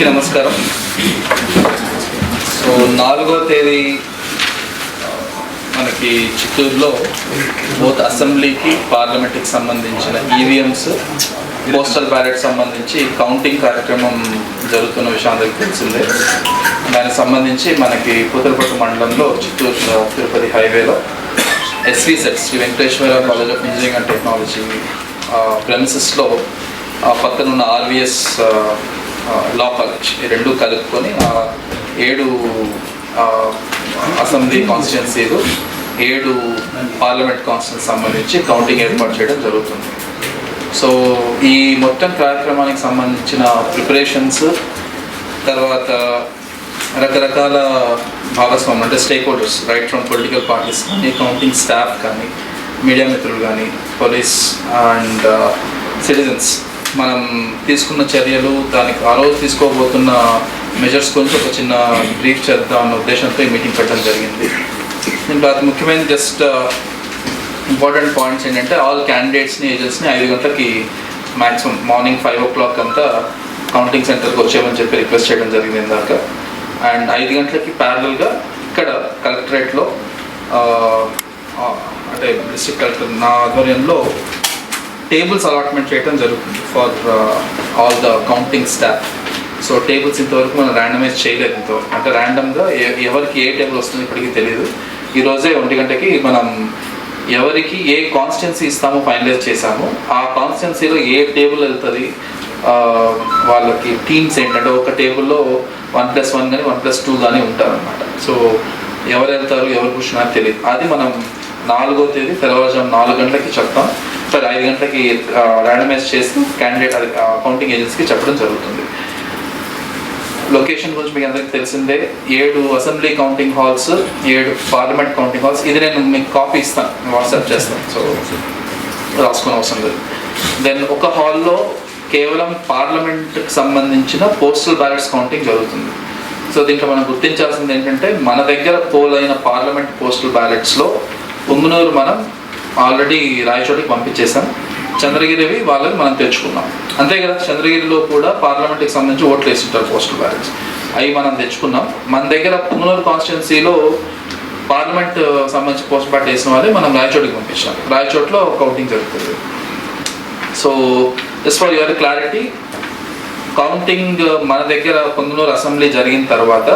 అందరికీ నమస్కారం. సో నాలుగో తేదీ మనకి చిత్తూరులో బోత్ అసెంబ్లీకి పార్లమెంట్కి సంబంధించిన ఈవీఎంస్ పోస్టల్ బ్యాలెట్ సంబంధించి కౌంటింగ్ కార్యక్రమం జరుగుతున్న విషయం అందరికీ తెలిసిందే. దానికి సంబంధించి మనకి పుత్తలపట్టు మండలంలో చిత్తూరు తిరుపతి హైవేలో SV CET Sri Venkateswara college of engineering and technology ప్రెమిసెస్లో పక్కన ఉన్న ఆర్విఎస్ లా కాలేజ్ ఈ రెండు కలుపుకొని ఏడు అసెంబ్లీ కాన్స్టిట్యున్సీలు ఏడు పార్లమెంట్ కాన్స్టిట్యూన్సీ సంబంధించి కౌంటింగ్ ఏర్పాటు చేయడం జరుగుతుంది. సో ఈ మొత్తం కార్యక్రమానికి సంబంధించిన ప్రిపరేషన్స్ తర్వాత రకరకాల భాగస్వామ్యం అంటే stakeholders right from political parties కానీ కౌంటింగ్ స్టాఫ్ కానీ మీడియా మిత్రులు కానీ పోలీస్ అండ్ సిటిజన్స్ మనం తీసుకున్న చర్యలు దానికి ఆ రోజు తీసుకోబోతున్న మెజర్స్ గురించి ఒక చిన్న బ్రీఫ్ చేద్దాం అన్న ఉద్దేశంతో ఈ మీటింగ్ పెట్టడం జరిగింది. దీంట్లో అతి ముఖ్యమైన జస్ట్ ఇంపార్టెంట్ పాయింట్స్ ఏంటంటే ఆల్ క్యాండిడేట్స్ని ఏజెంట్స్ని ఐదు గంటలకి maximum morning five o'clock అంతా కౌంటింగ్ సెంటర్కి వచ్చేయమని చెప్పి రిక్వెస్ట్ చేయడం జరిగింది ఇందాక. అండ్ ఐదు గంటలకి ప్యారలల్గా ఇక్కడ కలెక్టరేట్లో uh, uh, అంటే డిస్ట్రిక్ట్ కలెక్టర్ నా ఆధ్వర్యంలో టేబుల్స్ అలాట్మెంట్ చేయడం జరుగుతుంది for all the counting staff so tables ఇంతవరకు మనం ర్యాండమైజ్ చేయలేదు ఇంతవరకు అంటే ర్యాండమ్గా ఎవరికి ఏ టేబుల్ వస్తుంది ఇప్పటికీ తెలియదు ఈ రోజే ఒంటి గంటకి మనం ఎవరికి ఏ కాన్స్టిట్యున్సీ ఇస్తామో ఫైనలైజ్ చేశామో. ఆ కాన్స్టిట్యున్సీలో ఏ టేబుల్ వెళ్తుంది వాళ్ళకి టీమ్స్ ఏంటంటే ఒక టేబుల్లో వన్ ప్లస్ వన్ కానీ వన్ ప్లస్ టూ కానీ ఉంటారనమాట సో ఎవరు వెళ్తారు ఎవరు కూర్చున్నారో తెలియదు అది మనం నాలుగో తేదీ తెల్లవారుజాము నాలుగు గంటలకి చెప్తాం. సరే ఐదు గంటలకి ర్యాండమైజ్ చేసి క్యాండిడేట్ అది కౌంటింగ్ ఏజెన్సీకి చెప్పడం జరుగుతుంది. లొకేషన్ గురించి మీకు అందరికీ తెలిసిందే ఏడు అసెంబ్లీ కౌంటింగ్ హాల్స్ ఏడు పార్లమెంట్ కౌంటింగ్ హాల్స్ ఇది నేను మీకు కాపీ ఇస్తాను వాట్సాప్ చేస్తాను సో రాసుకునే అవసరం లేదు. దెన్ ఒక హాల్లో కేవలం పార్లమెంట్కి సంబంధించిన పోస్టల్ బ్యాలెట్స్ కౌంటింగ్ జరుగుతుంది. సో దీంట్లో మనం గుర్తించాల్సింది ఏంటంటే మన దగ్గర పోల్ అయిన పార్లమెంట్ పోస్టల్ బ్యాలెట్స్లో ఉంగునూరు మనం ఆల్రెడీ రాయచోటికి పంపించేసాం చంద్రగిరివి వాళ్ళకి మనం తెచ్చుకున్నాం. అంతే కదా చంద్రగిరిలో కూడా పార్లమెంట్కి సంబంధించి ఓట్లు వేసింటారు పోస్టల్ బ్యాలెట్స్. అవి మనం తెచ్చుకున్నాం. మన దగ్గర పుంగనూరు కాన్స్టిట్యున్సీలో పార్లమెంట్ సంబంధించి పోస్ట్ బ్యాలెట్ వేసిన వాళ్ళే మనం రాయచోటికి పంపించాం. రాయచోట్లో కౌంటింగ్ జరుగుతుంది. So just for your clarity counting మన దగ్గర పొంగునూరు అసెంబ్లీ జరిగిన తర్వాత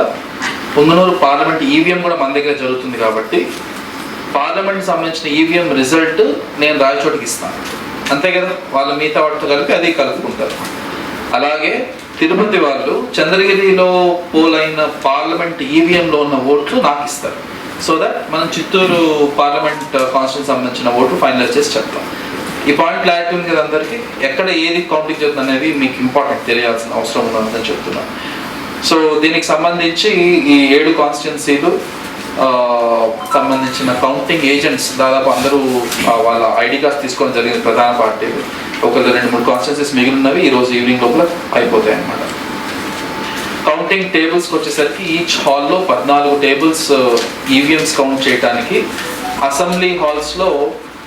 పొంగునూరు పార్లమెంట్ ఈవీఎం కూడా మన దగ్గర జరుగుతుంది కాబట్టి పార్లమెంట్ సంబంధించిన ఈవీఎం రిజల్ట్ నేను రాయచోటికి ఇస్తాను. అంతే కదా? వాళ్ళు మిగతా వాటితో కలిపి అది కలుపుకుంటారు. అలాగే తిరుపతి వాళ్ళు చంద్రగిరిలో పోలైన పార్లమెంట్ ఈవీఎంలో ఉన్న ఓట్లు నాకు ఇస్తారు. సో దట్ మనం చిత్తూరు పార్లమెంట్ కాన్స్టిట్యూన్ సంబంధించిన ఓట్లు ఫైనలైజ్ చేసి చెప్తాం. ఈ పాయింట్ క్లారిటీ ఉంది కదా అందరికీ? ఎక్కడ ఏది కౌంటింగ్ జరుగుతుంది అనేది మీకు ఇంపార్టెంట్ తెలియాల్సిన అవసరం ఉందని చెప్తున్నాను సో దీనికి సంబంధించి ఈ ఏడు కాన్స్టిట్యున్సీలు సంబంధించిన కౌంటింగ్ ఏజెంట్స్ దాదాపు అందరూ వాళ్ళ ఐడి కార్డ్స్ తీసుకోవడం జరిగింది ప్రధాన పార్టీలు ఒకళ్ళు రెండు మూడు కాన్స్టిట్యున్సీస్ మిగిలినవి ఈరోజు ఈవినింగ్ లోపల అయిపోతాయి అన్నమాట. కౌంటింగ్ టేబుల్స్కి వచ్చేసరికి ఈచ్ హాల్లో పద్నాలుగు టేబుల్స్ ఈవీఎంస్ కౌంట్ చేయడానికి అసెంబ్లీ హాల్స్లో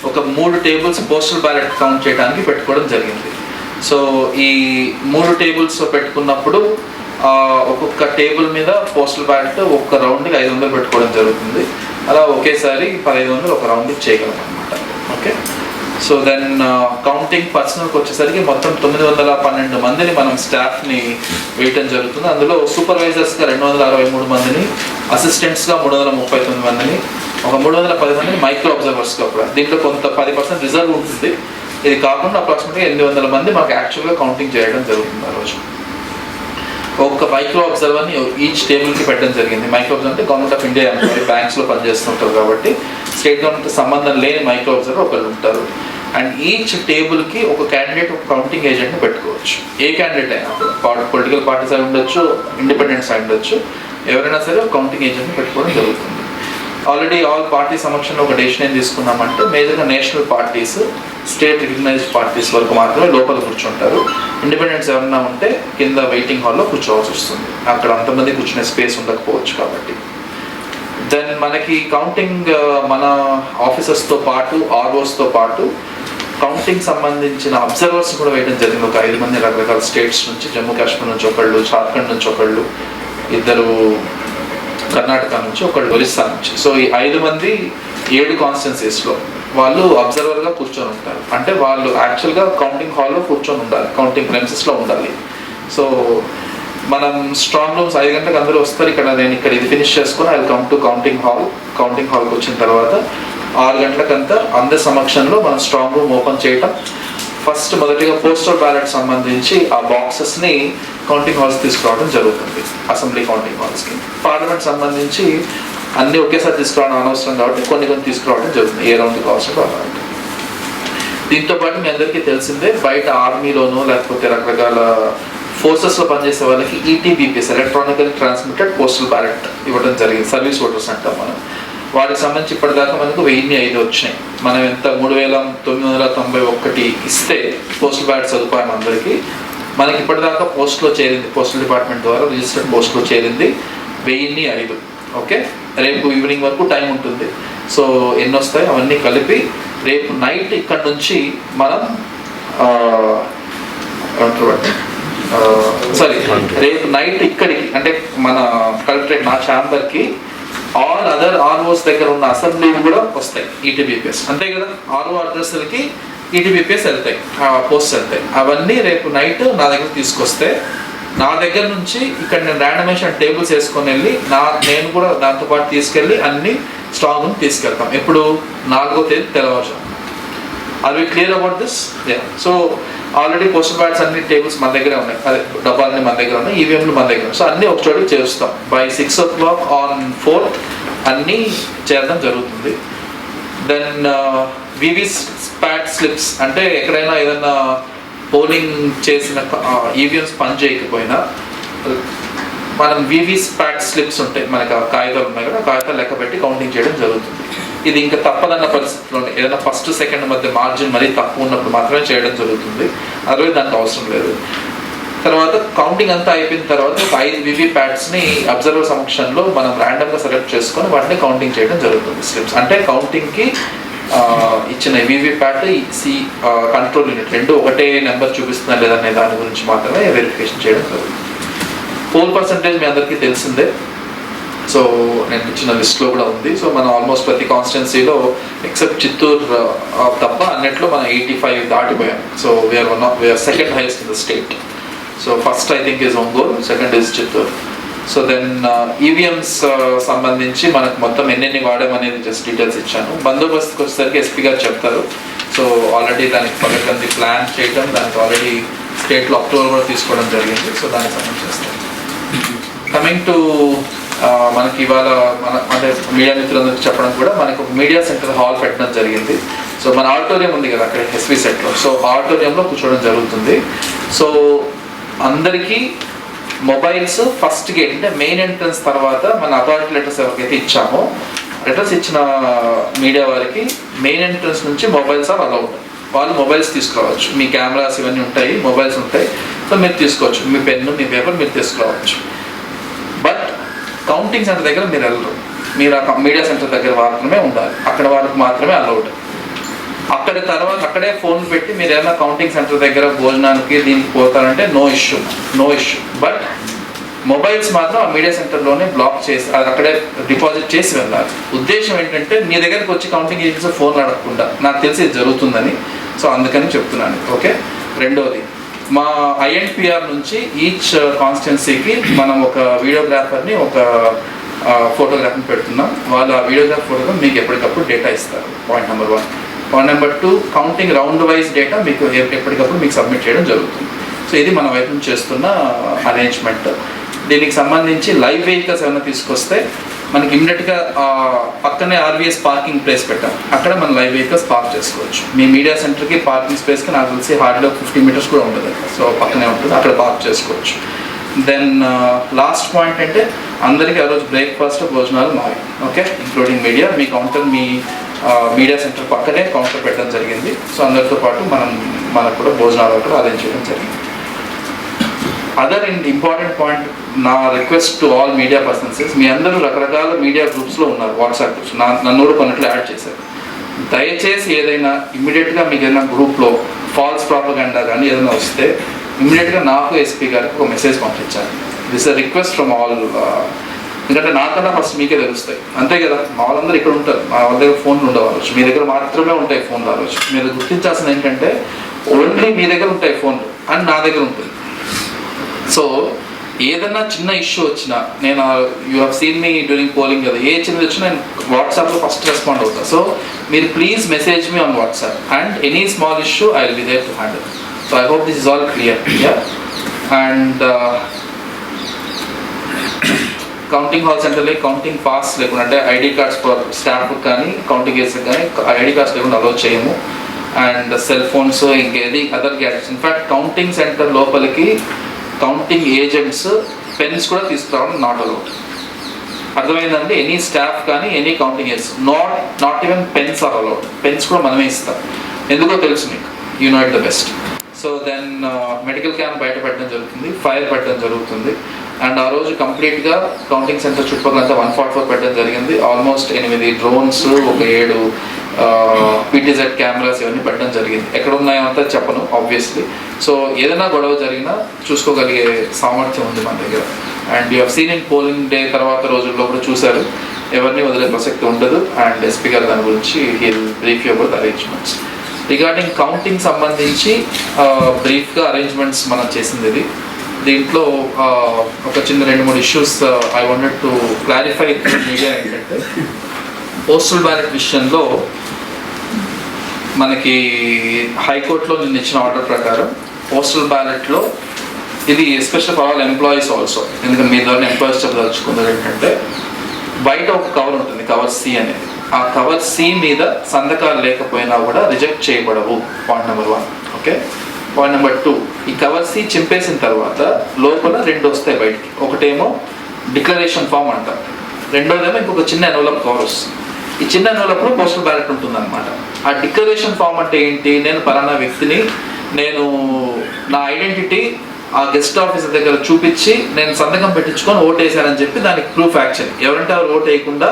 ఒక మూడు టేబుల్స్ పోస్టల్ బ్యాలెట్ కౌంట్ చేయడానికి పెట్టుకోవడం జరిగింది. సో ఈ మూడు టేబుల్స్ పెట్టుకున్నప్పుడు ఒక్కొక్క టేబుల్ మీద పోస్టల్ బ్యాలెట్ ఒక్క రౌండ్కి ఐదు వందలు పెట్టుకోవడం జరుగుతుంది. అలా ఒకేసారి పదహైదు వందలు ఒక రౌండ్ చేయగలం అనమాట ఓకే? సో దెన్ కౌంటింగ్ పర్సనల్కి వచ్చేసరికి మొత్తం తొమ్మిది వందల పన్నెండు మందిని మనం స్టాఫ్ని వేయటం జరుగుతుంది. అందులో సూపర్వైజర్స్గా రెండు వందల అరవై మూడు మందిని అసిస్టెంట్స్గా మూడు వందల ముప్పై తొమ్మిది మందిని ఒక మూడు వందల పది మందిని మైక్రో అబ్జర్వర్స్గా కూడా. దీంట్లో కొంత పది పర్సెంట్ రిజర్వ్ ఉంటుంది. ఇది కాకుండా అప్రాక్సిమేట్గా ఎనిమిది వందల మంది మాకు యాక్చువల్గా కౌంటింగ్ చేయడం జరుగుతుంది ఆ రోజు. ఒక్క మైక్రో అబ్జర్వర్ని ఈచ్ టేబుల్కి పెట్టడం జరిగింది. మైక్రో అబ్జర్వర్ అంటే గవర్నమెంట్ ఆఫ్ ఇండియా ఎంప్లాయీ బ్యాంక్స్లో పనిచేస్తుంటారు కాబట్టి స్టేట్ గవర్నమెంట్ సంబంధం లేని మైక్రో అబ్జర్వర్ ఒకళ్ళు ఉంటారు. అండ్ ఈచ్ టేబుల్కి ఒక క్యాండిడేట్ ఒక కౌంటింగ్ ఏజెంట్ని పెట్టుకోవచ్చు. ఏ క్యాండిడేట్ అయినా పొలిటికల్ పార్టీస్ అయి ఉండొచ్చు ఇండిపెండెంట్స్ అయి ఉండొచ్చు. ఎవరైనా సరే ఒక కౌంటింగ్ ఏజెంట్ని పెట్టుకోవడం జరుగుతుంది. ఆల్రెడీ ఆల్ పార్టీ సమక్షంలో ఒక డెసిషన్ ఏం తీసుకున్నామంటే మేజర్గా national parties state recognised parties వరకు మాత్రమే లోపల కూర్చుంటారు. ఇండిపెండెంట్స్ ఎవరన్నా ఉంటే కింద వెయిటింగ్ హాల్లో కూర్చోవాల్సి వస్తుంది. అక్కడ అంతమంది కూర్చునే స్పేస్ ఉండకపోవచ్చు కాబట్టి. దెన్ మనకి కౌంటింగ్ uh, మన ఆఫీసర్స్తో పాటు ఆర్ఓస్తో పాటు కౌంటింగ్ సంబంధించిన అబ్జర్వర్స్ కూడా వేయడం జరిగింది. ఒక ఐదు మంది రకరకాల స్టేట్స్ నుంచి జమ్మూ కాశ్మీర్ నుంచి ఒకళ్ళు జార్ఖండ్ నుంచి ఒకళ్ళు ఇద్దరు కర్ణాటక నుంచి ఒకళ్ళు ఒరిస్సా నుంచి. సో ఈ ఐదు మంది ఏడు కాన్స్టెన్సీస్లో వాళ్ళు అబ్జర్వర్గా కూర్చొని ఉంటారు. అంటే వాళ్ళు యాక్చువల్గా కౌంటింగ్ హాల్లో కూర్చొని ఉండాలి కౌంటింగ్ ప్రెమిసెస్లో ఉండాలి. సో మనం స్ట్రాంగ్ రూమ్స్ ఐదు గంటలకు అందరూ వస్తారు. ఇక్కడ నేను ఇక్కడ ఇది ఫినిష్ చేసుకుని I come to counting hall. Counting హాల్కి వచ్చిన తర్వాత ఆరు గంటలకంతా అందరి సమక్షంలో మనం స్ట్రాంగ్ రూమ్ ఓపెన్ చేయటం. ఫస్ట్ మొదటిగా పోస్టల్ బ్యాలెట్ సంబంధించి ఆ బాక్సెస్ని కౌంటింగ్ హాల్స్ తీసుకురావడం జరుగుతుంది. అసెంబ్లీ కౌంటింగ్ హాల్స్కి పార్లమెంట్ సంబంధించి అన్నీ ఒకేసారి తీసుకురావడం అనవసరం కాబట్టి కొన్ని కొన్ని తీసుకురావడం జరుగుతుంది. ఏ రౌండ్ అవసరం అలాంటి దీంతో పాటు మీ అందరికీ తెలిసిందే బయట ఆర్మీలోనూ లేకపోతే రకరకాల ఫోర్సెస్లో పనిచేసే వాళ్ళకి ETBPS electronical transmitted postal ballot ఇవ్వడం జరిగింది. సర్వీస్ ఓటర్స్ అంటాం మనం. వాటికి సంబంధించి ఇప్పటిదాకా మనకు వెయ్యి ఐదు వచ్చినాయి. మనం ఎంత మూడు వేల తొమ్మిది వందల తొంభై ఒకటి ఇస్తే పోస్టల్ బ్యాలెట్ సదుపాయం అందరికీ. మనకి ఇప్పటిదాకా పోస్ట్లో చేరింది పోస్టల్ డిపార్ట్మెంట్ ద్వారా రిజిస్టర్డ్ పోస్ట్లో చేరింది వెయ్యిన్ని ఐదు ఓకే? రేపు ఈవినింగ్ వరకు టైం ఉంటుంది. సో ఎన్ని వస్తాయి అవన్నీ కలిపి రేపు నైట్ ఇక్కడ నుంచి మనం సారీ రేపు నైట్ ఇక్కడికి అంటే మన కలెక్టరేట్ నా ఛాంబర్కి ఆల్ అదర్ ఆర్ఓస్ దగ్గర ఉన్న అసెంబ్లీలు కూడా వస్తాయి ఈటీబీపీఎస్ అంతే కదా? ఆర్ఓ అడ్రస్లకి ఈటీబీపీఎస్ వెళ్తాయి పోస్ట్ వెళ్తాయి అవన్నీ రేపు నైట్ నా దగ్గర తీసుకొస్తే నా దగ్గర నుంచి ఇక్కడ నేను ర్యాండమేషన్ టేబుల్స్ వేసుకొని వెళ్ళి నా నేను కూడా దాంతో పాటు తీసుకెళ్ళి అన్ని స్ట్రాంగ్ రూమ్ తీసుకెళ్తాం. ఇప్పుడు నాలుగో తేదీ తెల్లవారుజాము. Are we clear about this so already post ballots అన్ని టేబుల్స్ మన దగ్గర ఉన్నాయి. అదే డబ్బాలన్నీ మన దగ్గర ఉన్నాయి ఈవీఎంలు మన దగ్గర సో అన్ని ఒక చోటు చేస్తాం. By six o'clock on fourth అన్నీ చేరడం జరుగుతుంది. దెన్ వివి ప్యాట్ స్లిప్స్ అంటే ఎక్కడైనా ఏదైనా పోలింగ్ చేసిన ఈవీఎంస్ పని చేయకపోయినా మనం వివిస్ ప్యాట్ స్లిప్స్ ఉంటాయి మనకి ఆ కాగితాలు ఉన్నాయి కదా ఆ కాగితాలు లెక్క పెట్టి కౌంటింగ్ చేయడం జరుగుతుంది. ఇది ఇంకా తప్పదన్న పరిస్థితిలోనే ఏదైనా ఫస్ట్ సెకండ్ మధ్య మార్జిన్ మరీ తక్కువ ఉన్నప్పుడు మాత్రమే చేయడం జరుగుతుంది. అదే దానికి అవసరం లేదు. తర్వాత కౌంటింగ్ అంతా అయిపోయిన తర్వాత ఒక ఐదు వివి ప్యాడ్స్ని అబ్జర్వర్ సమక్షంలో మనం ర్యాండమ్గా సెలెక్ట్ చేసుకొని వాటిని కౌంటింగ్ చేయడం జరుగుతుంది స్లిప్స్ అంటే కౌంటింగ్కి ఇచ్చిన VV PAT C control unit రెండు ఒకటే నెంబర్ చూపిస్తుందా లేదనే దాని గురించి మాత్రమే వెరిఫికేషన్ చేయడం జరుగుతుంది. పోల్ పర్సంటేజ్ మీ అందరికీ తెలిసిందే. సో నేను ఇచ్చిన లిస్ట్లో కూడా ఉంది. సో మనం ఆల్మోస్ట్ ప్రతి కాన్స్టిట్యున్సీలో ఎక్సెప్ట్ చిత్తూరు తప్ప అన్నిట్లో మనం eighty five దాటిపోయాం so we're one of we're second highest in the state so first I think is Ongole second is Chittoor so then EVMs సంబంధించి మనకు మొత్తం ఎన్నెన్ని వాడామనేది జస్ట్ డీటెయిల్స్ ఇచ్చాను. బందోబస్తుకి వచ్చేసరికి ఎస్పీ గారు చెప్తారు. సో ఆల్రెడీ దానికి పగకంది ప్లాన్ చేయడం దానికి ఆల్రెడీ స్టేట్లో అప్రూవల్ కూడా తీసుకోవడం జరిగింది. సో దానికి సంబంధించి కమింగ్ టు uh, మనకి ఇవాళ మన అంటే మీడియా మిత్రులందరికీ చెప్పడం కూడా మనకు మీడియా సెంటర్ హాల్ పెట్టడం జరిగింది. సో మన ఆడిటోరియం ఉంది కదా అక్కడ ఎస్వి సెట్లో సో ఆడిటోరియంలో కూర్చోవడం జరుగుతుంది. సో అందరికీ మొబైల్స్ ఫస్ట్ గేట్ అంటే మెయిన్ ఎంట్రన్స్ తర్వాత మన అథారిటీ లెటర్స్ ఎవరికైతే ఇచ్చామో లెటర్స్ ఇచ్చిన మీడియా వారికి మెయిన్ ఎంట్రన్స్ నుంచి మొబైల్స్ ఆర్ అలౌడ్ వాళ్ళు మొబైల్స్ తీసుకురావచ్చు మీ కెమెరాస్ ఇవన్నీ ఉంటాయి మొబైల్స్ ఉంటాయి. సో మీరు తీసుకోవచ్చు. మీ పెన్ను మీ పేపర్ మీరు తీసుకురావచ్చు బట్ కౌంటింగ్ సెంటర్ దగ్గర మీరు వెళ్ళరు. మీరు ఆ మీడియా సెంటర్ దగ్గర మాత్రమే ఉండాలి. అక్కడ వాళ్ళకి మాత్రమే అలౌడ్ అక్కడ తర్వాత అక్కడే ఫోన్ పెట్టి మీరు ఏమైనా కౌంటింగ్ సెంటర్ దగ్గర భోజనానికి దీనికి పోతారంటే no issue no issue but mobiles మాత్రం ఆ మీడియా సెంటర్లోనే బ్లాక్ చేసి అది అక్కడే డిపాజిట్ చేసి వెళ్ళాలి. ఉద్దేశం ఏంటంటే మీ దగ్గరికి వచ్చి కౌంటింగ్ ఏజెన్సీ ఫోన్ అడగకుండా నాకు తెలిసి ఇది జరుగుతుందని. సో అందుకని చెప్తున్నాను. ఓకే రెండోది మా ఐఎన్పిఆర్ నుంచి ఈచ్ కాన్స్టిట్యున్సీకి uh, మనం ఒక వీడియోగ్రాఫర్ని ఒక uh, ఫోటోగ్రాఫర్ని పెడుతున్నాం. వాళ్ళు ఆ వీడియోగ్రాఫ్ ఫోటోగ్రాఫ్ మీకు ఎప్పటికప్పుడు డేటా ఇస్తారు. Point number one number two counting round wise data మీకు ఎప్పటికప్పుడు మీకు సబ్మిట్ చేయడం జరుగుతుంది. సో ఇది మన వైపు నుంచి చేస్తున్న uh, అరేంజ్మెంట్ దీనికి సంబంధించి లైవ్ వెహికల్స్ ఏమైనా తీసుకొస్తే మనకి ఇమ్మీడియట్గా పక్కనే ఆర్వీఎస్ పార్కింగ్ ప్లేస్ పెట్టాం. అక్కడ మన లైవ్ వెహికల్స్ పార్క్ చేసుకోవచ్చు. మీ మీడియా సెంటర్కి పార్కింగ్ స్పేస్కి నాకు తెలిసి హార్డ్లో ఫిఫ్టీ మీటర్స్ కూడా ఉంటుంది. సో పక్కనే ఉంటుంది. అక్కడ పార్క్ చేసుకోవచ్చు. దెన్ లాస్ట్ పాయింట్ అంటే అందరికీ ఆ రోజు బ్రేక్ఫాస్ట్ భోజనాలు మావి. ఓకే ఇంక్లూడింగ్ మీడియా మీ కౌంటర్ మీ మీడియా సెంటర్ పక్కనే కౌంటర్ పెట్టడం జరిగింది. సో అందరితో పాటు మనం మనకు కూడా భోజనాలు కూడా అరేంజ్ చేయడం జరిగింది. అదర్ అండ్ ఇంపార్టెంట్ పాయింట్ నా request to all media persons మీ అందరూ రకరకాల మీడియా గ్రూప్స్లో ఉన్నారు వాట్సాప్ గ్రూప్స్ నా నన్ను కూడా కొన్నట్లు యాడ్ చేశారు. దయచేసి ఏదైనా ఇమ్మీడియట్గా మీకు ఏదైనా గ్రూప్లో ఫాల్స్ ప్రాపగండా కానీ ఏదైనా వస్తే ఇమ్మీడియట్గా నాకు ఎస్పీ గారికి ఒక మెసేజ్ పంపించాలి. This a request from all ఎందుకంటే నాకన్నా ఫస్ట్ మీకే తెలుస్తాయి. అంతే కదా? మా వాళ్ళందరూ ఇక్కడ ఉంటారు. మా వాళ్ళ దగ్గర ఫోన్లు ఉండవచ్చు మీ దగ్గర మాత్రమే ఉంటాయి ఫోన్లు ఆ రోజు. మీరు గుర్తించాల్సిన ఏంటంటే ఓన్లీ మీ దగ్గర ఉంటాయి ఫోన్లు అండ్ నా దగ్గర ఉంటుంది సో ఏదన్నా చిన్న ఇష్యూ వచ్చినా నేను you have seen me during polling కదా. ఏ చిన్నది వచ్చినా నేను వాట్సాప్లో ఫస్ట్ రెస్పాండ్ అవుతా. సో మీరు please message me on WhatsApp and any small issue I will be there to handle so I hope this is all clear and counting hall సెంటర్లో counting pass లేకుండా అంటే ఐడి కార్డ్స్ ఫర్ స్టాఫ్ కానీ counting చేసే కానీ ID cards లేకుండా allow చేయము. And cell phones ఇంకేది other gadgets in fact counting centre లోపలికి కౌంటింగ్ ఏజెంట్స్ పెన్స్ కూడా తీసుకురావడం నాట్ అలౌడ్ అర్థమైందండి? ఎనీ స్టాఫ్ కానీ any counting agents not not even pens are allowed pens కూడా మనమే ఇస్తాం. ఎందుకో తెలుసు మీకు. You know it the best so then medical camp బయట పెట్టడం జరుగుతుంది ఫైర్ పెట్టడం జరుగుతుంది. అండ్ ఆ రోజు కంప్లీట్గా కౌంటింగ్ సెంటర్ చుట్టుపక్కలంతా వన్ ఫార్టీ ఫోర్ పెట్టడం జరిగింది. ఆల్మోస్ట్ ఎనిమిది డ్రోన్స్ ఒక ఏడు పీటీజెడ్ కెమెరాస్ ఇవన్నీ పెట్టడం జరిగింది. ఎక్కడ ఉన్నాయో అంతా చెప్పను ఆబ్వియస్లీ సో ఏదైనా గొడవ జరిగినా చూసుకోగలిగే సామర్థ్యం ఉంది మన దగ్గర. And you seen in polling day తర్వాత రోజుల్లో కూడా చూశారు. ఎవరిని వదిలే ప్రసక్తి ఉండదు. అండ్ ఎస్పీ గారు దాని గురించి he'll brief you about arrangements regarding counting సంబంధించి బ్రీఫ్గా అరేంజ్మెంట్స్ మనం చేసింది ఇది. దీంట్లో ఒక చిన్న రెండు మూడు issues I wanted to clarify media ఏంటంటే పోస్టల్ బ్యాలెట్ విషయంలో మనకి హైకోర్టులో నిన్న ఇచ్చిన ఆర్డర్ ప్రకారం పోస్టల్ బ్యాలెట్లో ఇది special for all employees also ఎందుకంటే మీ ద్వారా ఎంప్లాయీస్ చెప్పదలుచుకున్నది ఏంటంటే బయట ఒక కవర్ ఉంటుంది కవర్ సి అనేది. ఆ కవర్ సి మీద సంతకాలు లేకపోయినా కూడా రిజెక్ట్ చేయబడవు point number one okay point number two ఈ కవర్స్ని చింపేసిన తర్వాత లోపల రెండు వస్తాయి బయటికి. ఒకటేమో డిక్లరేషన్ ఫామ్ అంటారు రెండోదేమో ఇంకొక చిన్న ఎన్వలప్ కవర్ వస్తుంది. ఈ చిన్న ఎన్వలప్లో పోస్టల్ బ్యాలెట్ ఉంటుంది అనమాట ఆ డిక్లరేషన్ ఫామ్ అంటే ఏంటి? నేను పలానా వ్యక్తిని నేను నా ఐడెంటిటీ ఆ గెస్ట్ ఆఫీసర్ దగ్గర చూపించి నేను సంతకం పెట్టించుకొని ఓట్ వేసానని చెప్పి దానికి ప్రూఫ్ యాక్షన్ ఎవరంటే ఎవరు ఓట్ వేయకుండా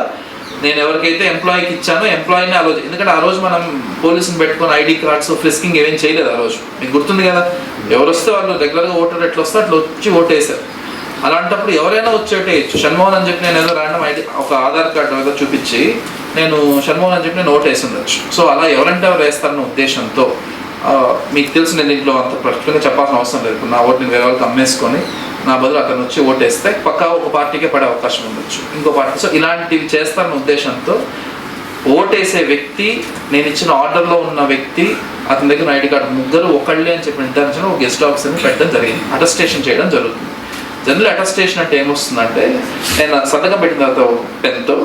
నేను ఎవరికైతే ఎంప్లాయీకి ఇచ్చానో ఎంప్లాయీని ఆ రోజు ఎందుకంటే ఆ రోజు మనం పోలీసుని పెట్టుకొని ఐడి కార్డ్స్ ఫ్రిస్కింగ్ ఏమేం చేయలేదు ఆ రోజు. మీకు గుర్తుంది కదా? ఎవరు వస్తే వాళ్ళు రెగ్యులర్గా ఓటర్ ఎట్లా వస్తే అట్లా వచ్చి ఓట్ అలాంటప్పుడు ఎవరైనా వచ్చి షణ్మోహన్ అని చెప్పి నేను ఏదో ర్యాండమ్ ఐడి ఒక ఆధార్ కార్డు ఏదో చూపించి నేను షణ్మోహన్ అని చెప్పి నేను ఓటు వేసి ఉండొచ్చు. సో అలా ఎవరంటే ఎవరు వేస్తారన్న ఉద్దేశంతో మీకు తెలిసిన దీంట్లో అంత ప్రస్తుతంగా చెప్పాల్సిన అవసరం లేదు. నా ఓటు నేను వేరే వాళ్ళకి అమ్మేసుకొని నా బదులు అతను వచ్చి ఓటేస్తే పక్కా ఒక పార్టీకే పడే అవకాశం ఉండొచ్చు. ఇంకో పార్టీ సో ఇలాంటివి చేస్తాన్న ఉద్దేశంతో ఓటేసే వ్యక్తి నేను ఇచ్చిన ఆర్డర్లో ఉన్న వ్యక్తి అతని దగ్గర ఐడి కార్డు ముగ్గురు ఒకళ్ళే అని చెప్పి నిర్ధారించిన ఒక గెస్ట్ ఆఫీసర్ని పెట్టడం జరిగింది. అటస్టేషన్ చేయడం జరుగుతుంది. జనరల్ అటస్టేషన్ అంటే ఏమొస్తుందంటే నేను సంతకం పెట్టిన తర్వాత పెన్తో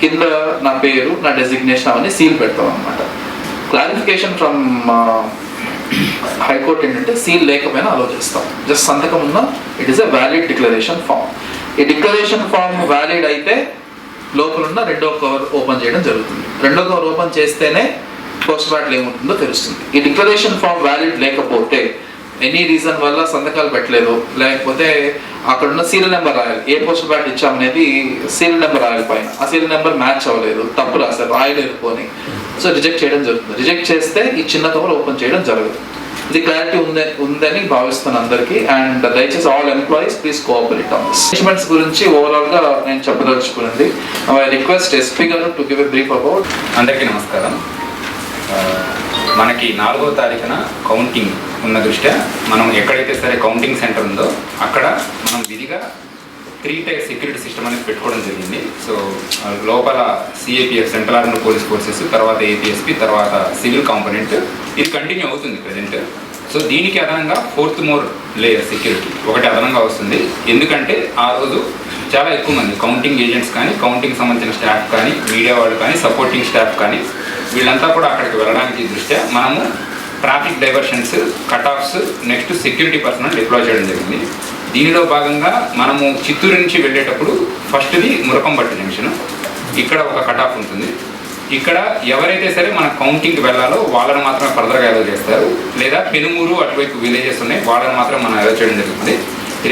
కింద నా పేరు నా డెసిగ్నేషన్ అవన్నీ సీల్ పెడతాం అనమాట క్లారిఫికేషన్ ఫ్రమ్ హైకోర్టు ఏంటంటే సీల్ లేకపోయినా అలో చేస్తాం. జస్ట్ సంతకం ఉన్న it is a valid declaration form ఈ డిక్లరేషన్ ఫామ్ వ్యాలిడ్ అయితే లోపలున్న రెండో కవర్ ఓపెన్ చేయడం జరుగుతుంది. రెండో కవర్ ఓపెన్ చేస్తేనే పోస్ట్ బ్యాట్లు ఏముంటుందో తెలుస్తుంది. ఈ డిక్లరేషన్ ఫామ్ వ్యాలిడ్ లేకపోతే ఎనీ రీజన్ వల్ల సంతకాలు పెట్టలేదు లేకపోతే అక్కడ ఉన్న సీరియల్ నెంబర్ రాయాలి. ఏ పోస్ట్ బ్యాట్ ఇచ్చామనేది సీరియల్ నెంబర్ రాయాలి పైన. ఆ సీరియల్ నెంబర్ మ్యాచ్ అవ్వలేదు తప్పు రాశారు రాయలేదు పోనీ. సో రిజెక్ట్ చేయడం జరుగుతుంది. రిజెక్ట్ చేస్తే ఈ చిన్న కవర్ ఓపెన్ చేయడం జరగదు. ఇది క్లారిటీ ఉందని ఉందని భావిస్తున్నాను అందరికీ అండ్ దయచేసి all employees please cooperate on this. Managements గురించి ఓవరాల్గా నేను చెప్పదలుచుకున్నది. ఐ రిక్వెస్ట్ ఎస్పీ గారు to give a brief about అందరికీ నమస్కారం. మనకి నాలుగో తారీఖున కౌంటింగ్ ఉన్న దృష్ట్యా మనం ఎక్కడైతే సరే కౌంటింగ్ సెంటర్ ఉందో అక్కడ మనం విధిగా త్రీ టైర్ సెక్యూరిటీ సిస్టమ్ అనేది పెట్టుకోవడం జరిగింది. సో లోపల CAPF central army police forces తర్వాత ఏపీఎస్పి తర్వాత సివిల్ కాంపోనెంట్ ఇది కంటిన్యూ అవుతుంది ప్రజెంట్ సో దీనికి అదనంగా ఫోర్త్ మోర్ లేయర్ సెక్యూరిటీ ఒకటి అదనంగా వస్తుంది. ఎందుకంటే ఆ రోజు చాలా ఎక్కువ మంది కౌంటింగ్ ఏజెంట్స్ కానీ కౌంటింగ్ సంబంధించిన స్టాఫ్ కానీ మీడియా వాళ్ళు కానీ సపోర్టింగ్ స్టాఫ్ కానీ వీళ్ళంతా కూడా అక్కడికి వెళ్ళడానికి దృష్ట్యా మనము traffic diversions cut offs next security personnel deploy చేయడం జరిగింది. దీనిలో భాగంగా మనము చిత్తూరు నుంచి వెళ్ళేటప్పుడు ఫస్ట్ది మురకంబట్టి జంక్షన్. ఇక్కడ ఒక కట్ ఆఫ్ ఉంటుంది. ఇక్కడ ఎవరైతే సరే మన కౌంటింగ్కి వెళ్ళాలో వాళ్ళని మాత్రమే ఫర్దర్గా అలౌ చేస్తారు. లేదా పెనుమూరు అటువైపు విలేజెస్ ఉన్నాయి వాళ్ళని మాత్రం మనం అలౌ చేయడం జరుగుతుంది.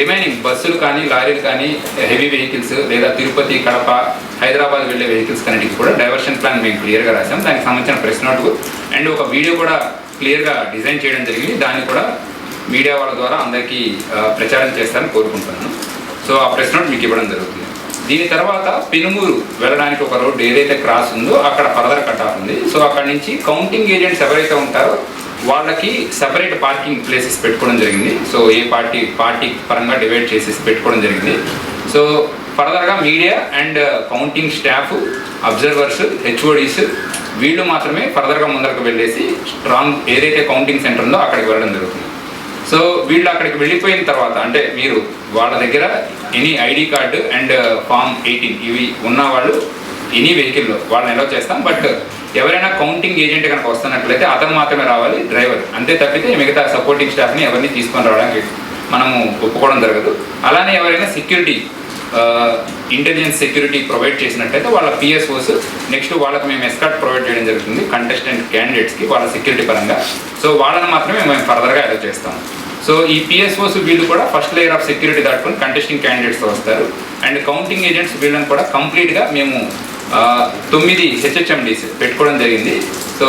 రిమైనింగ్ బస్సులు కానీ లారీలు కానీ హెవీ వెహికల్స్ లేదా తిరుపతి కడప హైదరాబాద్ వెళ్ళే వెహికల్స్ కన్నిటికి కూడా డైవర్షన్ ప్లాన్ మేము క్లియర్గా రాసాం దానికి సంబంధించిన ప్రెస్ నోట్ అండ్ ఒక వీడియో కూడా క్లియర్గా డిజైన్ చేయడం జరిగింది. దాన్ని కూడా మీడియా వాళ్ళ ద్వారా అందరికీ ప్రచారం చేస్తారని కోరుకుంటున్నాను. సో ఆ ప్రెస్ నోట్ మీకు ఇవ్వడం జరుగుతుంది. దీని తర్వాత పెనుమూరు వెళ్ళడానికి ఒక రోడ్డు ఏదైతే క్రాస్ ఉందో అక్కడ ఫర్దర్ కట్ ఆఫ్ ఉంది. సో అక్కడ నుంచి కౌంటింగ్ ఏజెంట్స్ ఎవరైతే ఉంటారో వాళ్ళకి సపరేట్ పార్కింగ్ ప్లేసెస్ పెట్టుకోవడం జరిగింది. సో ఏ పార్టీ పార్టీ పరంగా డివైడ్ చేసేసి పెట్టుకోవడం జరిగింది. సో ఫర్దర్గా media and counting staff observers HODs వీళ్ళు మాత్రమే ఫర్దర్గా ముందరకు వెళ్ళేసి స్ట్రాంగ్ ఏదైతే కౌంటింగ్ సెంటర్ ఉందో అక్కడికి వెళ్ళడం జరుగుతుంది. సో వీళ్ళు అక్కడికి వెళ్ళిపోయిన తర్వాత అంటే మీరు వాళ్ళ దగ్గర any ID card and form eighteen ఇవి ఉన్న వాళ్ళు ఎనీ వెహికల్లో వాళ్ళని ఎలా చేస్తాం. బట్ ఎవరైనా కౌంటింగ్ ఏజెంట్ కనుక వస్తున్నట్లయితే అతను మాత్రమే రావాలి డ్రైవర్ అంతే తప్పితే మిగతా సపోర్టింగ్ స్టాఫ్ని ఎవరిని తీసుకొని రావడానికి మనము ఒప్పుకోవడం జరగదు. అలానే ఎవరైనా సెక్యూరిటీ ఇంటెలిజెన్స్ సెక్యూరిటీ ప్రొవైడ్ చేసినట్టయితే వాళ్ళ పిఎస్ఓస్ నెక్స్ట్ వాళ్ళకి మేము ఎస్కాట్ ప్రొవైడ్ చేయడం జరుగుతుంది. కంటెస్టెంట్ క్యాండిడేట్స్కి వాళ్ళ సెక్యూరిటీ పరంగా. సో వాళ్ళని మాత్రమే మేము ఫర్దర్గా అలౌ చేస్తాం. సో ఈ పిఎస్ఓస్ వీళ్ళు కూడా ఫస్ట్ లేయర్ ఆఫ్ సెక్యూరిటీ దాటుకొని కంటెస్టింగ్ క్యాండిడేట్స్ వస్తారు. అండ్ కౌంటింగ్ ఏజెంట్స్ వీళ్ళని కూడా కంప్లీట్గా మేము తొమ్మిది హెచ్హెచ్ఎండీస్ పెట్టుకోవడం జరిగింది. సో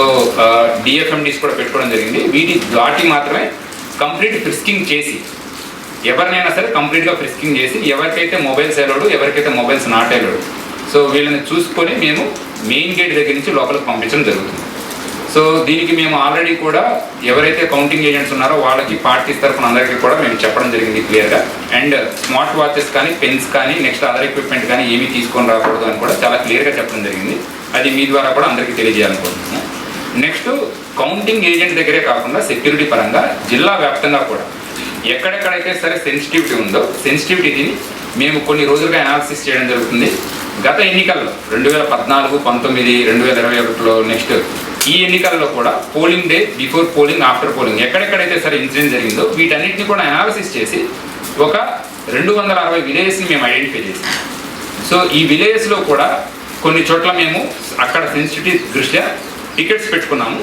డిఎఫ్ఎండీస్ కూడా పెట్టుకోవడం జరిగింది. వీటి దాటి మాత్రమే కంప్లీట్ ఫిస్కింగ్ చేసి ఎవరినైనా సరే కంప్లీట్గా ఫ్రిస్కింగ్ చేసి ఎవరికైతే మొబైల్స్ వెళ్ళడు ఎవరికైతే మొబైల్స్ నాట్ వెళ్ళడు సో వీళ్ళని చూసుకొని మేము మెయిన్ గేట్ దగ్గర నుంచి లోపలికి పంపించడం జరుగుతుంది. సో దీనికి మేము ఆల్రెడీ కూడా ఎవరైతే కౌంటింగ్ ఏజెంట్స్ ఉన్నారో వాళ్ళకి పార్టీస్ తరఫున అందరికీ కూడా మేము చెప్పడం జరిగింది క్లియర్గా అండ్ స్మార్ట్ వాచెస్ కానీ పెన్స్ కానీ నెక్స్ట్ అదర్ ఎక్విప్మెంట్ కానీ ఏమీ తీసుకొని రాకూడదు అని కూడా చాలా క్లియర్గా చెప్పడం జరిగింది. అది మీ ద్వారా కూడా అందరికీ తెలియజేయాలనుకుంటున్నాను. నెక్స్ట్ కౌంటింగ్ ఏజెంట్ దగ్గరే కాకుండా సెక్యూరిటీ పరంగా జిల్లా వ్యాప్తంగా కూడా ఎక్కడెక్కడైతే సరే సెన్సిటివిటీ ఉందో సెన్సిటివిటీని మేము కొన్ని రోజులుగా అనాలిసిస్ చేయడం జరుగుతుంది. గత ఎన్నికల్లో రెండు వేల పద్నాలుగు పంతొమ్మిది రెండు వేల ఇరవై ఒకటిలో నెక్స్ట్ ఈ ఎన్నికల్లో కూడా polling day before polling after polling ఎక్కడెక్కడైతే సరే ఇన్సిడెంట్ జరిగిందో వీటన్నిటిని కూడా అనాలిసిస్ చేసి ఒక రెండు వందల అరవై విలేజెస్ని మేము ఐడెంటిఫై చేసాం. సో ఈ విలేజెస్లో కూడా కొన్ని చోట్ల మేము అక్కడ సెన్సిటివ్ దృష్ట్యా టికెట్స్ పెట్టుకున్నాము.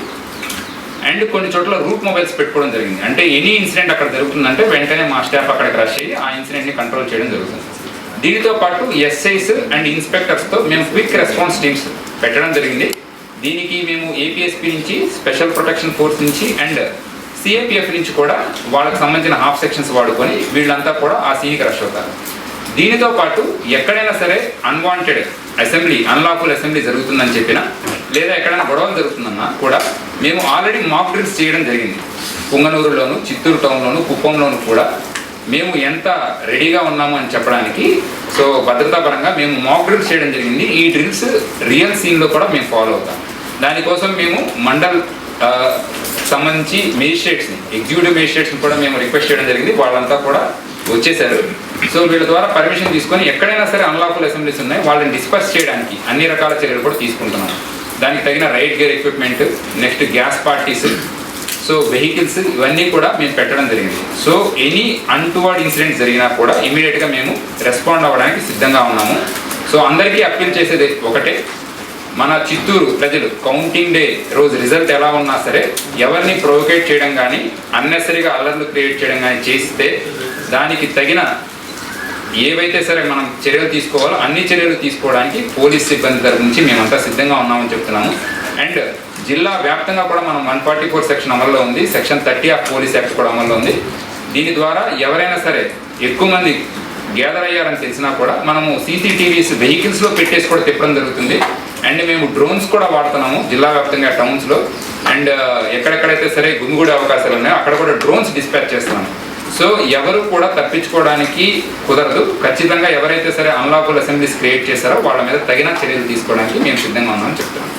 అండ్ కొన్ని చోట్ల రూట్ మొబైల్స్ పెట్టుకోవడం జరిగింది. అంటే ఎనీ ఇన్సిడెంట్ అక్కడ జరుగుతుందంటే వెంటనే మా స్టాఫ్ అక్కడికి రష్ అయ్యి ఆ ఇన్సిడెంట్ని కంట్రోల్ చేయడం జరుగుతుంది. దీనితో పాటు ఎస్ఐస్ అండ్ ఇన్స్పెక్టర్స్తో మేము క్విక్ రెస్పాన్స్ టీమ్స్ పెట్టడం జరిగింది. దీనికి మేము ఏపీఎస్పీ నుంచి స్పెషల్ ప్రొటెక్షన్ ఫోర్స్ నుంచి అండ్ సిఏపిఎఫ్ నుంచి కూడా వాళ్ళకి సంబంధించిన హాఫ్ సెక్షన్స్ వాడుకొని వీళ్ళంతా కూడా ఆ సీన్కి రష్ అవుతారు. దీనితో పాటు ఎక్కడైనా సరే అన్వాంటెడ్ అసెంబ్లీ అన్లాఫుల్ అసెంబ్లీ జరుగుతుందని చెప్పినా లేదా ఎక్కడైనా గొడవలు జరుగుతుందన్నా కూడా మేము ఆల్రెడీ మాక్ డ్రిల్స్ చేయడం జరిగింది. పుంగనూరులోను చిత్తూరు టౌన్లోను కుప్పంలోను కూడా మేము ఎంత రెడీగా ఉన్నాము అని చెప్పడానికి సో భద్రతా పరంగా మేము మాక్ డ్రిల్స్ చేయడం జరిగింది. ఈ డ్రిల్స్ రియల్ సీన్లో కూడా మేము ఫాలో అవుతాం. దానికోసం మేము మండల్ సంబంధించి మేజిస్ట్రేట్స్ని ఎగ్జిక్యూటివ్ మేజిస్ట్రేట్స్ని కూడా మేము రిక్వెస్ట్ చేయడం జరిగింది. వాళ్ళంతా కూడా వచ్చేసారు. సో వీళ్ళ ద్వారా పర్మిషన్ తీసుకొని ఎక్కడైనా సరే అన్లాఫుల్ అసెంబ్లీస్ ఉన్నాయి. వాళ్ళని డిస్పర్స్ చేయడానికి అన్ని రకాల చర్యలు కూడా తీసుకుంటున్నాం దానికి తగిన right gear equipment next gas parties so vehicles ఇవన్నీ కూడా మేము పెట్టడం జరిగింది. సో ఎనీ అన్టువర్డ్ ఇన్సిడెంట్ జరిగినా కూడా ఇమీడియట్గా మేము రెస్పాండ్ అవ్వడానికి సిద్ధంగా ఉన్నాము. సో అందరికీ అప్పీల్ చేసేది ఒకటే మన చిత్తూరు ప్రజలు కౌంటింగ్ డే రోజు రిజల్ట్ ఎలా ఉన్నా సరే ఎవరిని ప్రొవోకేట్ చేయడం కానీ అన్నెసరీగా అల్లర్లు క్రియేట్ చేయడం కానీ చేస్తే దానికి తగిన ఏవైతే సరే మనం చర్యలు తీసుకోవాలో అన్ని చర్యలు తీసుకోవడానికి పోలీస్ సిబ్బంది తరపు నుంచి మేమంతా సిద్ధంగా ఉన్నామని చెప్తున్నాము. అండ్ జిల్లా వ్యాప్తంగా కూడా మనం వన్ ఫార్టీ ఫోర్ సెక్షన్ అమల్లో ఉంది. Section thirty of police act కూడా అమల్లో ఉంది. దీని ద్వారా ఎవరైనా సరే ఎక్కువ మంది గ్యాదర్ అయ్యారని తెలిసినా కూడా మనము సీసీటీవీస్ వెహికల్స్లో పెట్టేసి కూడా తిప్పడం జరుగుతుంది. అండ్ మేము డ్రోన్స్ కూడా వాడుతున్నాము జిల్లా వ్యాప్తంగా టౌన్స్లో. అండ్ ఎక్కడెక్కడైతే సరే గుమిగూడే అవకాశాలు ఉన్నాయో అక్కడ కూడా డ్రోన్స్ డిస్పాచ్ చేస్తున్నాము. సో ఎవరు కూడా తప్పించుకోవడానికి కుదరదు. ఖచ్చితంగా ఎవరైతే సరే అన్లాఫుల్ అసెంబ్లీస్ క్రియేట్ చేశారో వాళ్ళ మీద తగిన చర్యలు తీసుకోవడానికి మేము సిద్ధంగా ఉన్నామని చెప్తున్నాం.